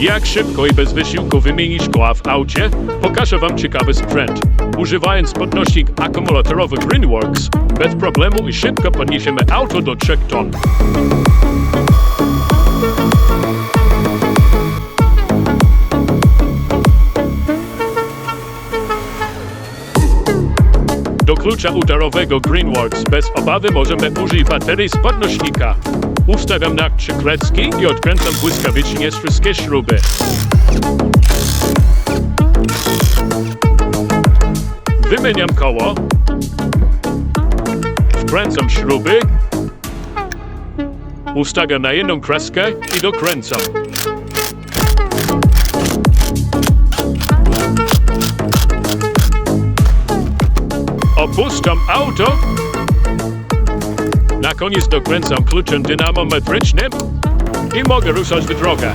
Jak szybko i bez wysiłku wymienić szkła w aucie? Pokażę Wam ciekawy sprzęt. Używając podnośnik akumulatorowy Greenworks, bez problemu i szybko podniesiemy auto do 3 ton. Do klucza udarowego Greenworks bez obawy możemy użyć baterii z podnośnika. Ustawiam na trzy kredki i odkręcam błyskawicznie wszystkie śruby. Wymieniam koło. Wkręcam śruby. Ustawiam na jedną kreskę i dokręcam. Opuszczam auto. Na koniec dokręcam kluczem dynamometrycznym i mogę ruszać w drogę.